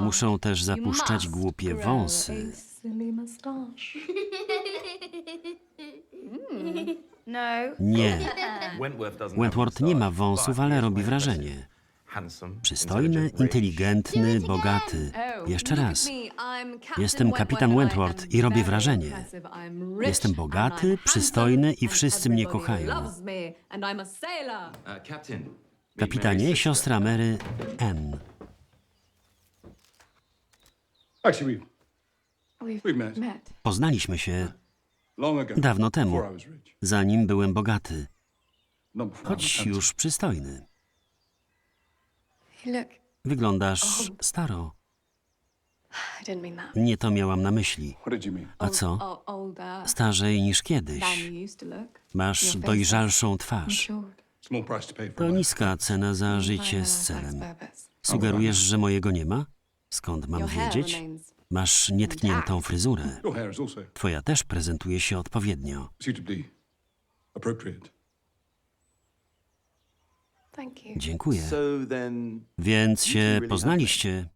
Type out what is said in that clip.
Muszą też zapuszczać głupie wąsy. No. Nie, Wentworth nie ma wąsów, ale robi wrażenie. Przystojny, inteligentny, bogaty. Jeszcze raz. Jestem kapitan Wentworth i robię wrażenie. Jestem bogaty, przystojny i wszyscy mnie kochają. Uh, Kapitanie, siostra Mary Ann. Actually, we, We've, we met met. Poznaliśmy się long ago. dawno temu, Before I was rich. zanim byłem bogaty, Not before I was choć handsome. już przystojny. Look. Wyglądasz staro. I didn't mean that. Nie to miałam na myśli. What did you mean? A co? O, older Starzej niż than kiedyś. you used to look. Masz dojrzalszą twarz. Matured. Small price to pay for To life. niska cena za życie z celem. Sugerujesz, że mojego nie ma? Skąd mam wiedzieć? Masz nietkniętą fryzurę. Your hair is also Twoja też prezentuje się odpowiednio. suitably appropriate. Dziękuję. So then, Więc się poznaliście.